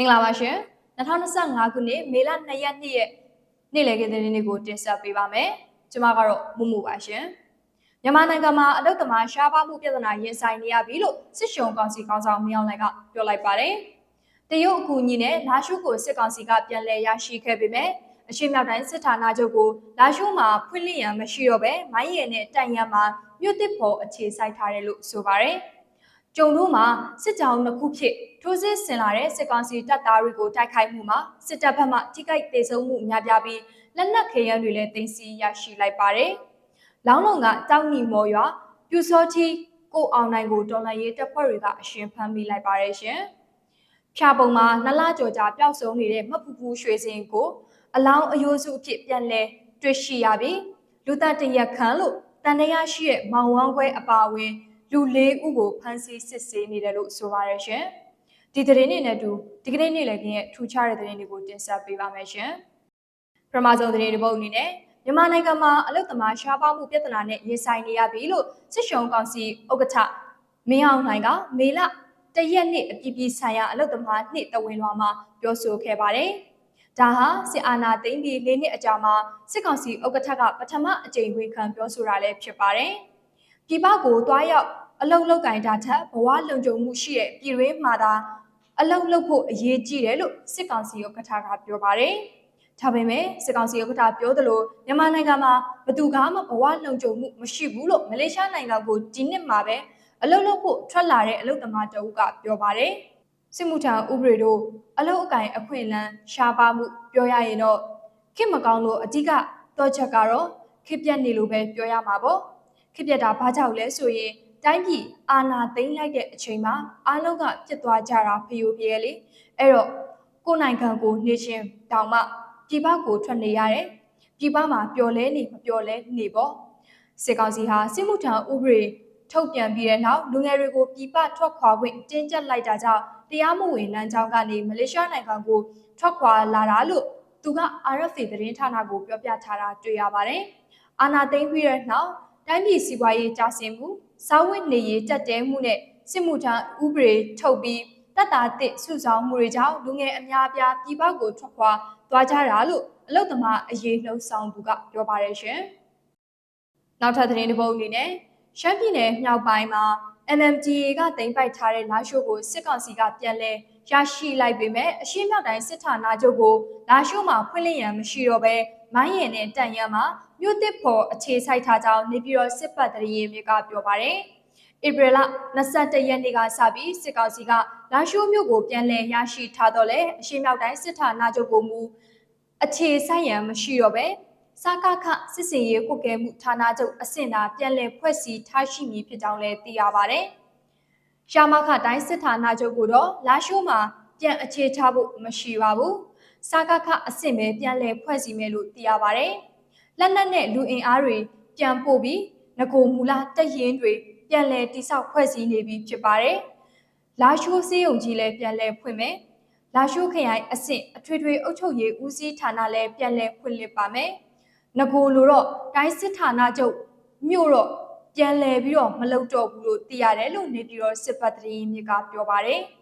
မင်္ဂလာပါရှင်2025ခုနှစ်မေလ2ရက်နေ့ရဲ့နေ့လည်ခင်းသတင်းတွေကိုတင်ဆက်ပေးပါမယ်ကျွန်မကတော့မူမူပါရှင်မြန်မာနိုင်ငံမှာအလုတ်သမားရှားပါမှုပြဿနာရင်ဆိုင်နေရပြီလို့စစ်ရှုံကောင်စီကောင်ဆောင်မြောင်းလိုက်ကပြောလိုက်ပါတယ်တရုတ်အကူအညီနဲ့လာရှုကိုစစ်ကောင်စီကပြန်လည်ရရှိခဲ့ပေမဲ့အရှိမြောက်တိုင်းစစ်ဌာနချုပ်ကိုလာရှုမှာဖွင့်လှစ်ရန်မရှိတော့ပဲမိုင်းရည်နဲ့တိုင်ရန်မှာမြို့တစ်ဖို့အခြေစိုက်ထားတယ်လို့ဆိုပါတယ် ကျုံတို့မှာစစ်ကြောင်းတစ်ခုဖြစ်ထိုးစစ်ဆင်လာတဲ့စစ်ကောင်စီတပ်သားတွေကိုတိုက်ခိုက်မှုမှာစစ်တပ်ဘက်မှထိခိုက်ဒေဆုံးမှုများပြားပြီးလက်နက်ခဲယမ်းတွေလည်းတင်စီရရှိလိုက်ပါတယ်။လောင်းလုံးကတောက်ညီမော်ရွာပြူစောချီကိုအောင်နိုင်ကိုတော်လန်ရေးတပ်ဖွဲ့တွေကအရှင်ဖမ်းမိလိုက်ပါတယ်ရှင်။ဖြာပုံမှာနလကြော်ကြာပျောက်ဆုံးနေတဲ့မပူပူရွှေစင်ကိုအလောင်းအယိုးစုအဖြစ်ပြန်လဲတွေ့ရှိရပြီးလူသက်တရက်ခန့်လို့တန်တရားရှိတဲ့မောင်ဝမ်းခွဲအပါအဝင် လူလေးဦးကိုဖမ်းဆီးစစ်ဆေးနေတယ်လို့ဆိုပါရရှင်။ဒီသတင်းတွေနဲ့အတူဒီကနေ့နေ့လည်ခင်းရဲ့ထူခြားတဲ့သတင်းတွေကိုတင်ဆက်ပေးပါမယ်ရှင်။ပထမဆုံးသတင်းတစ်ပုဒ်အနေနဲ့မြန်မာနိုင်ငံမှာအလုတ်သမားရှားပါမှုပြဿနာနဲ့ရင်ဆိုင်နေရပြီလို့စစ်ရှုံကောင်စီဥက္ကဋ္ဌမင်းအောင်လှိုင်ကမေလတရက်နေ့အပြည်ပြည်ဆိုင်ရာအလုတ်သမားနှစ်တဝင်းလွှာမှာပြောဆိုခဲ့ပါတယ်။ဒါဟာစစ်အာဏာသိမ်းပြီး၄နှစ်အကြာမှာစစ်ကောင်စီဥက္ကဋ္ဌကပထမအကြိမ်ဝင်ခံပြောဆိုတာလည်းဖြစ်ပါတယ်။ပြည်ပကိုတွားရောက် အလုတ်လောက်ကင်တာထက်ဘဝလုံခြုံမှုရှိတဲ့ပြည်တွင်းမှာသာအလုတ်လုတ်ဖို့အရေးကြီးတယ်လို့စစ်ကောင်စီဥက္ကဋ္ဌကပြောပါတယ်။ဒါပေမဲ့စစ်ကောင်စီဥက္ကဋ္ဌပြောသလိုမြန်မာနိုင်ငံမှာဘသူကမှဘဝလုံခြုံမှုမရှိဘူးလို့မလေးရှားနိုင်ငံကိုဒီနှစ်မှာပဲအလုတ်လုတ်ဖို့ထွက်လာတဲ့အလုတ်သမားတအုပ်ကပြောပါတယ်။စစ်မှုထမ်းဥပဒေတို့အလုတ်အကင်အခွင့်အလမ်းရှားပါမှုပြောရရင်တော့ခေတ်မကောင်းလို့အဓိကတော့ချက်ကတော့ခေတ်ပြတ်နေလို့ပဲပြောရမှာပေါ့။ခေတ်ပြတ်တာဘာကြောင့်လဲဆိုရင် တိုင်းပြည်အာဏာသိမ်းလိုက်တဲ့အချိန်မှာအားလုံးကပြစ်သွားကြတာဖျို့ပြဲလေအဲ့တော့ကိုယ်နိုင်ငံကိုနေရှင်တောင်မှပြည်ပကိုထွက်နေရတယ်ပြည်ပမှာပျော်လဲနေမပျော်လဲနေပေါ့စစ်ကောင်စီဟာစစ်မှုထမ်းဥပဒေထုတ်ပြန်ပြီးတဲ့နောက်လူငယ်တွေကိုပြည်ပထွက်ခွာခွင့်တင်းကျပ်လိုက်တာကြောင့်တရားမဝင်လမ်းကြောင်းကနေမလေးရှားနိုင်ငံကိုထွက်ခွာလာတာလို့သူက RFA သတင်းဌာနကိုပြောပြထားတာတွေ့ရပါတယ်။အာနာသိမ့်ပြီးတဲ့နောက်တိုင်းပြည်စီးပွားရေးကျဆင်းမှု စားဝတ်နေရေးတက်တဲမှုနဲ့စစ်မှုထမ်းဥပဒေထုတ်ပြီးတပ်သားတစ်စုဆောင်မှုတွေကြောင့်လူငယ်အများအပြားပြည်ပကိုထွက်ခွာသွားကြတာလို့အလုတ်သမားအရေးလှုံ့ဆော်သူကပြောပါတယ်ရှင်။နောက်ထပ်သတင်းတစ်ပုဒ်အနေနဲ့ရှမ်းပြည်နယ်မြောက်ပိုင်းမှာ MMDA ကတင်ပိုက်ထားတဲ့လာရှိုးကိုစစ်ကောင်စီကပြန်လဲရရှိလိုက်ပေမဲ့အရှင်းမြောက်တိုင်းစစ်ဌာနချုပ်ကိုလာရှိုးမှာဖွင့်လှစ်ရန်မရှိတော့ဘဲ မိုင်းရင်နဲ့တန်ရန်မှာမြို့တစ်ဖို့အခြေစိုက်ထားကြောင်းနေပြည်တော်စစ်ပတ်တရေမြေကပြောပါတယ်။ဧပြီလ22ရက်နေ့ကစပြီးစစ်ကောင်စီကလာရှိုးမြို့ကိုပြန်လည်ရရှိထားတော့လေအရှေ့မြောက်တိုင်းစစ်ဌာနချုပ်ကိုမူအခြေဆိုင်ရန်မရှိတော့ပဲစကခစစ်စင်ရေးကွက်ကဲမှုဌာနချုပ်အဆင့်သာပြန်လည်ဖွဲ့စည်းထားရှိမည်ဖြစ်ကြောင်းလည်းသိရပါတယ်။ရှာမခတိုင်းစစ်ဌာနချုပ်ကိုတော့လာရှိုးမှာပြန်အခြေချဖို့မရှိပါဘူး။ စကခအဆင့်ပဲပြန်လည်ဖွဲ့စည်းမယ်လို့သိရပါတယ်။လက်နက်နဲ့လူအင်အားတွေပြန်ပို့ပြီးငကိုမူလာတက်ရင်တွေပြန်လည်တိစောက်ဖွဲ့စည်းနေပြီဖြစ်ပါတယ်။လာရှိုးစေးုံကြီးလည်းပြန်လည်ဖွင့်မယ်။လာရှိုးခရိုင်အဆင့်အထွေထွေအုပ်ချုပ်ရေးဦးစီးဌာနလည်းပြန်လည်ဖွင့်လှစ်ပါမယ်။ငကိုလိုတော့တိုင်းစစ်ဌာနချုပ်မြို့တော့ပြန်လည်ပြီးတော့မလုပ်တော့ဘူးလို့သိရတယ်လို့နေပြည်တော်စစ်ပတ်တရင်မြစ်ကပြောပါတယ်။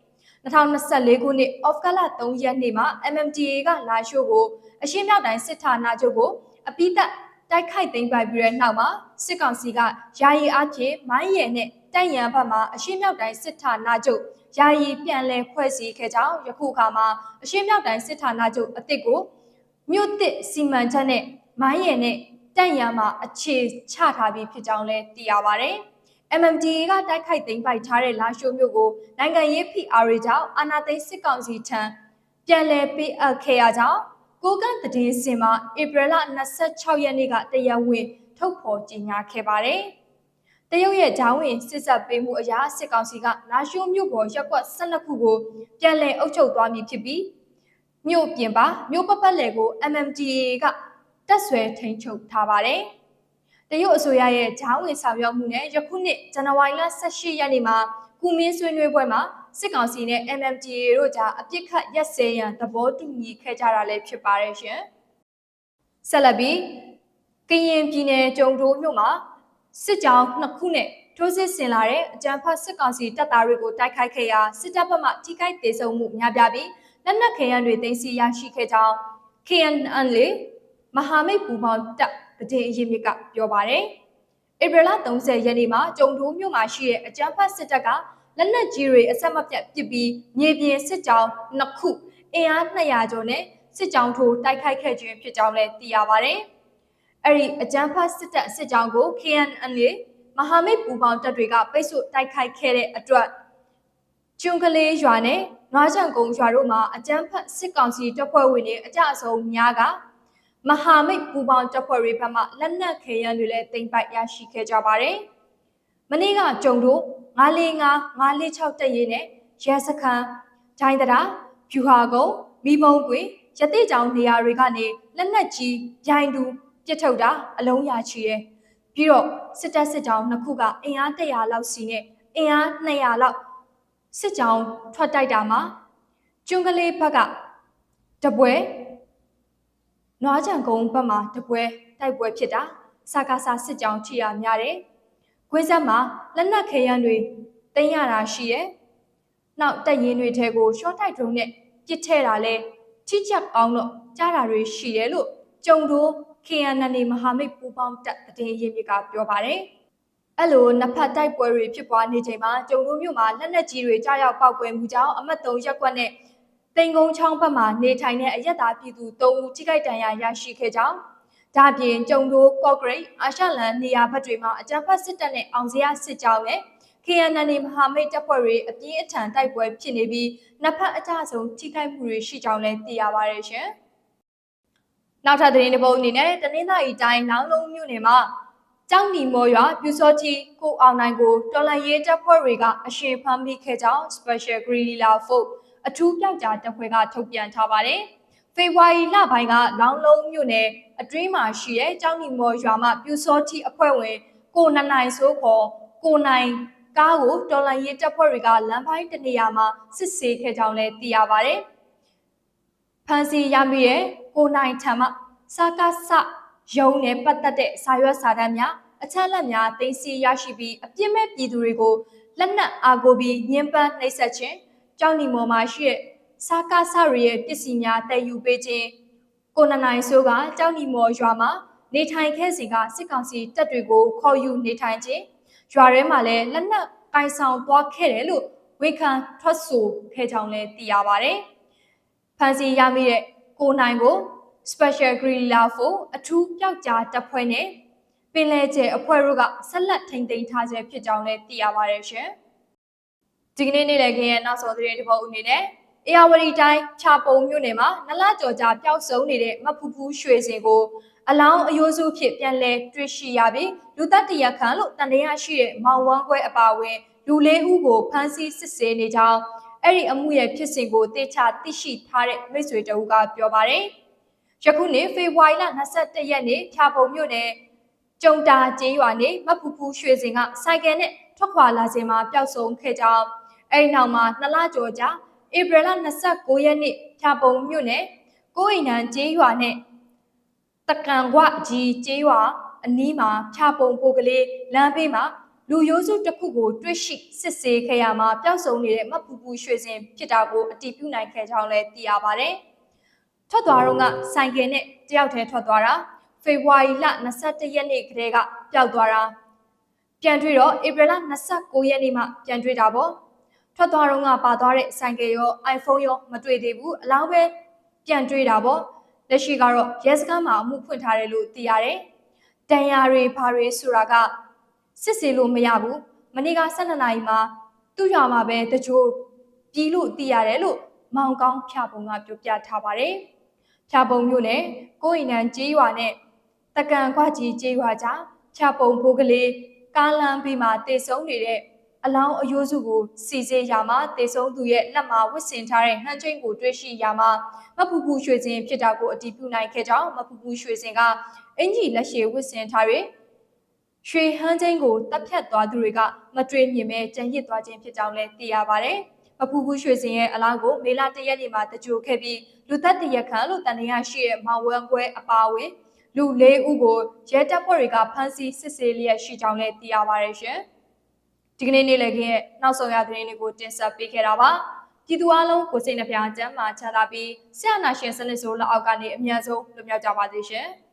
2024ခုနှစ်အော့ဖ်ကလ3ရက်နေ့မှာ MMDA ကလာရှိုးကိုအရှင်းမြောက်တိုင်းစစ်ဌာနချုပ်ကိုအပိသက်တိုက်ခိုက်သိမ်းပိုက်ပြီးတဲ့နောက်မှာစစ်ကောင်စီကယာယီအဖြစ်မိုင်းရဲနဲ့တိုက်ရန်ဘက်မှာအရှင်းမြောက်တိုင်းစစ်ဌာနချုပ်ယာယီပြန်လည်ဖွဲ့စည်းခဲ့ကြောင်းယခုအခါမှာအရှင်းမြောက်တိုင်းစစ်ဌာနချုပ်အစ်စ်ကိုမြို့တစ်စီမံချက်နဲ့မိုင်းရဲနဲ့တိုက်ရန်မှာအခြေချထားပြီးဖြစ်ကြောင်းလည်းသိရပါဗျ။ MMDA ကတိုက်ခိုက်သိမ်းပိုက်ထားတဲ့လာရှိုးမြို့ကိုနိုင်ငံရေး PR တွေကြောင့်အာဏာသိမ်းစစ်ကောင်စီထံပြန်လည်ပေးအပ်ခဲ့ရကြောင်းကိုကန့်တည်စင်မှာဧပြီလ26ရက်နေ့ကတရားဝင်ထုတ်ဖော်ကြေညာခဲ့ပါတယ်။တရုတ်ရဲ့ဂျောင်းဝင်စစ်ဆက်ပေးမှုအရာစစ်ကောင်စီကလာရှိုးမြို့ပေါ်ရက်ကွက်12ခုကိုပြန်လည်အုပ်ချုပ်သွားမည်ဖြစ်ပြီးမြို့ပြင်ပါမြို့ပတ်ပတ်လည်ကို MMDA ကတက်ဆွဲထိန်းချုပ်ထားပါတယ်။ တရုတ်အစိုးရရဲ့ဂျောင်းဝင်ဆောင်ရွက်မှုနဲ့ယခုနှစ်ဇန်နဝါရီလ18ရက်နေ့မှာကုမင်းဆွေးနွေးပွဲမှာစစ်ကောင်စီနဲ့ MMDA တို့ကြားအပြစ်ခတ်ရက်စဲရန်သဘောတူညီခဲ့ကြတာလည်းဖြစ်ပါတယ်ရှင်။ဆက်လက်ပြီးကရင်ပြည်နယ်ကြုံတိုးမြို့မှာစစ်ကြောင်းနှစ်ခုနဲ့ထိုးစစ်ဆင်လာတဲ့အကြမ်းဖက်စစ်ကောင်စီတပ်သားတွေကိုတိုက်ခိုက်ခဲ့ရာစစ်တပ်ဘက်မှထိခိုက်ဒေဆုံးမှုများပြားပြီးလက်နက်ခဲယမ်းတွေသိမ်းဆည်းရရှိခဲ့ကြောင်း KNN လေမဟာမိတ်ပူးပေါင်းတပ် တည်အရေးမြစ်ကပြောပါတယ်။ဧပြီလ30ရက်နေ့မှာကြုံတိုးမြို့မှာရှိတဲ့အကြမ်းဖက်စစ်တပ်ကလက်နက်ကြီးတွေအဆက်မပြတ်ပစ်ပြီးမြေပြင်စစ်ကြောင်းနှစ်ခုအင်အား200ကျော်နဲ့စစ်ကြောင်းထိုးတိုက်ခိုက်ခဲ့ခြင်းဖြစ်ကြောင်းလည်းသိရပါတယ်။အဲ့ဒီအကြမ်းဖက်စစ်တပ်စစ်ကြောင်းကို KNN လေမဟာမိတ်ပူးပေါင်းတပ်တွေကပိတ်ဆို့တိုက်ခိုက်ခဲ့တဲ့အတွက်ကျွန်းကလေးရွာနဲ့နွားချံကုန်းရွာတို့မှာအကြမ်းဖက်စစ်ကောင်စီတပ်ဖွဲ့ဝင်တွေအကြအဆုံးများက မဟာမိတ်ပူပေါင်းတပ်ဖွဲ့တွေဘက်မှလက်နက်ခဲယမ်းတွေလည်းတင်ပိုက်ရရှိခဲ့ကြပါတယ်။မနေ့ကကြုံတို့945 946တပ်ရင်းနဲ့ရဲစခန်းဂျိုင်းတရာဖြူဟာကုန်းမိဘုံကွေရတိကြောင်နေရာတွေကနေလက်နက်ကြီးဂျိုင်းတူပြစ်ထုတ်တာအလုံးရချီရဲပြီးတော့စစ်တပ်စစ်ကြောင်နှစ်ခုကအင်အား100လောက်စီနဲ့အင်အား200လောက်စစ်ကြောင်ထွက်တိုက်တာမှာကျွန်းကလေးဘက်ကတပွဲ နွားချံကုန်းဘက်မှာတပွဲတိုက်ပွဲဖြစ်တာစကားစာစစ်ကြောင်ထိရများတယ်။ခွေးဆက်မှာလက်နက်ခဲယမ်းတွေတင်ရတာရှိရဲ့။နောက်တက်ရင်တွေထဲကိုရှော့တိုက်ဒရုန်းနဲ့ပစ်ထဲတာလဲထိချက်အောင်တော့ကြားတာတွေရှိတယ်လို့ကြုံတို့ KNN မဟာမိတ်ပူပေါင်းတပ်တည်ရင်းမြစ်ကပြောပါတယ်။အဲ့လိုနှစ်ဖက်တိုက်ပွဲတွေဖြစ်ပွားနေချိန်မှာကျုံတို့မြို့မှာလက်နက်ကြီးတွေကြားရောက်ပောက်ကွဲမှုကြောင့်အမတ်၃ရက်ကွက်နဲ့ တိန်ကုန်းချောင်းဘက်မှာနေထိုင်တဲ့အရက်သားပြည်သူ၃ဦးထိခိုက်ဒဏ်ရာရရှိခဲ့ကြောင်းဒါပြင်ကျုံတို့ကော့ဂရိတ်အာရှလန်နေရာဘက်တွေမှာအကြမ်းဖက်စစ်တပ်နဲ့အောင်စရာစစ်ကြောင်းနဲ့ KNN မဟာမိတ်တပ်ဖွဲ့တွေအပြင်းအထန်တိုက်ပွဲဖြစ်နေပြီးနှစ်ဖက်အကြဆုံးထိခိုက်မှုတွေရှိကြောင်းလည်းသိရပါတယ်ရှင်။နောက်ထပ်သတင်းတစ်ပုဒ်အနေနဲ့တနင်္သာရီတိုင်းလောင်းလုံးမြို့နယ်မှာကျောင်းနီမော်ရွာပြူစောကြီးကိုအောင်နိုင်ကိုတော်လန်ရေးတပ်ဖွဲ့တွေကအရှင်ဖမ်းမိခဲ့ကြောင်း Special Guerrilla Force အထူးပြောက်ကြားတပ်ဖွဲ့ကထုတ်ပြန်ထားပါတယ်။ဖေဖော်ဝါရီလပိုင်းကလောင်းလုံးမြို့နယ်အတွင်းမှာရှိတဲ့ကျောင်းနီမော်ရွာမှာပြူစောကြီးအဖွဲ့ဝင်ကိုနနိုင်ဆိုခေါ်ကိုနိုင်ကားကိုတော်လန်ရေးတပ်ဖွဲ့တွေကလမ်းပိုင်းတနေရာမှာစစ်ဆေးခဲ့ကြောင်းလည်းသိရပါတယ်။ဖန်စီရမိတဲ့ကိုနိုင်ထံမှစကားဆရုံးနဲ့ပတ်သက်တဲ့စာရွက်စာတမ်းများအချက်လက်များသိသိရရှိပြီးအပြစ်မဲ့ပြည်သူတွေကိုလက်နက်အားကိုပြီးညှဉ်းပန်းနှိပ်စက်ခြင်း ကြောင်းနီမော်မှာရှိတဲ့စာကားဆရရဲ့ပစ္စည်းများတည်ယူပေးခြင်းကိုနနိုင်ဆိုးကကြောင်းနီမော်ရွာမှာနေထိုင်ခဲ့စဉ်ကစစ်ကောင်စီတပ်တွေကိုခေါ်ယူနေထိုင်ခြင်းရွာထဲမှာလည်းလက်နက်ကင်ဆောင်သွားခဲ့တယ်လို့ဝန်ခံထွက်ဆိုခဲ့ကြောင်းလည်းသိရပါတယ်။ဖန်စီရမိတဲ့ကိုနိုင်ကို Special Guerrilla Force အထူးပြောက်ကြားတပ်ဖွဲ့နဲ့ပင်လယ်ကျဲအဖွဲ့တို့ကဆက်လက်ထိန်းသိမ်းထားဆဲဖြစ်ကြောင်းလည်းသိရပါတယ်ရှင်။ ဒီကနေ့နေ့လည်ခင်းရဲ့နောက်ဆုံးသတင်းတစ်ပုဒ်အနေနဲ့အေယာဝတီတိုင်းခြာပုံမြို့နယ်မှာနလကြော်ကြာပျောက်ဆုံးနေတဲ့မဖူဖူးရွှေစင်ကိုအလောင်းအယိုးစုဖြစ်ပြန်လဲတွေ့ရှိရပြီးလူသက်တရက်ခန့်လို့တန်တရားရှိတဲ့မောင်ဝမ်းခွဲအပါဝင်လူလေးဦးကိုဖမ်းဆီးစစ်ဆေးနေကြောင်းအဲ့ဒီအမှုရဲ့ဖြစ်စဉ်ကိုတေချာသိရှိထားတဲ့မိတ်ဆွေတအုပ်ကပြောပါတယ်။ယခုနေ့ဖေဖော်ဝါရီလ22ရက်နေ့ဖြာပုံမြို့နယ်ကျုံတာကျေးရွာနေမဖူဖူးရွှေစင်ကစိုက်ကယ်နဲ့ထွက်ခွာလာစဉ်မှာပျောက်ဆုံးခဲ့ကြောင်း အဲ့ဒီနောက်မှာနှစ်လကျော်ကြာဧပြီလ29ရက်နေ့ဖြာပုံမြို့နယ်ကိုအိမ်နံကျေးရွာနဲ့တကန်ကွကြီးကျေးရွာအနီးမှာဖြာပုံပိုကလေးလမ်းဘေးမှာလူရိုးစုတစ်ခုကိုတွေ့ရှိစစ်ဆေးခဲ့ရမှာပျောက်ဆုံးနေတဲ့မပူပူရွှေစင်ဖြစ်တာကိုအတည်ပြုနိုင်ခဲ့ကြောင်းလည်းသိရပါဗျ။ထွက်သွားတော့ကဆိုင်ကယ်နဲ့တယောက်တည်းထွက်သွားတာဖေဖော်ဝါရီလ22ရက်နေ့ကတည်းကပျောက်သွားတာပြန်တွေ့တော့ဧပြီလ29ရက်နေ့မှပြန်တွေ့တာပေါ့ ထွက်သွားတော့ကပါသွားတဲ့ဆိုင်ကယ်ရော iPhone ရောမတွေ့သေးဘူးအလောက်ပဲပြန်တွေ့တာပေါ့လက်ရှိကတော့ရဲစခန်းမှာအမှုဖွင့်ထားတယ်လို့သိရတယ်တန်ရာတွေဘာတွေဆိုတာကစစ်ဆေးလို့မရဘူးမနေ့က12နာရီမှာသူ့ရွာမှာပဲတကြိုပြီးလို့သိရတယ်လို့မောင်ကောင်းဖြာပုံကပြောပြထားပါတယ်ဖြာပုံမျိုးနဲ့ကိုအိမ်နံကျေးရွာနဲ့တကန်ခွကြီးကျေးရွာကြားဖြာပုံဖိုးကလေးကားလမ်းဘေးမှာတည်ဆုံးနေတဲ့ အလောင်းအယိုးစုကိုစီစေးရမှာတည်ဆုံးသူရဲ့လက်မှာဝစ်စင်ထားတဲ့ဟန်ချင်းကိုတွေ့ရှိရမှာမဖူဖူရွှေစင်ဖြစ်တာကိုအတည်ပြုနိုင်ခဲ့ကြောင်းမဖူဖူရွှေစင်ကအင်ကြီးလက်ရှိဝစ်စင်ထား၍ရွှေဟန်းချင်းကိုတပ်ဖြတ်သွားသူတွေကမတွေ့မြင်ပဲကြံရစ်သွားခြင်းဖြစ်ကြောင်းလည်းသိရပါတယ်။မဖူဖူရွှေစင်ရဲ့အလားကိုမေလ၁ရက်နေ့မှာတကြိုခဲ့ပြီးလူသက်တရက်ခန့်လို့တန်တရားရှိတဲ့မောင်ဝဲကွဲအပါဝင်လူ၄ဦးကိုရဲတပ်ဖွဲ့တွေကဖမ်းဆီးစစ်ဆေးလျက်ရှိကြောင်းလည်းသိရပါတယ်ရှင်။ ဒီကနေ့နေ့လည်ခင်းရဲ့နောက်ဆုံးရသတင်းတွေကိုတင်ဆက်ပေးခဲ့တာပါပြည်သူအလုံးကိုစိတ်နှပြချမ်းမာချမ်းသာပြီးဆရာနာရှင်စနစ်ဆိုးလက်အောက်ကနေအမြန်ဆုံးလွတ်မြောက်ကြပါစေရှင်။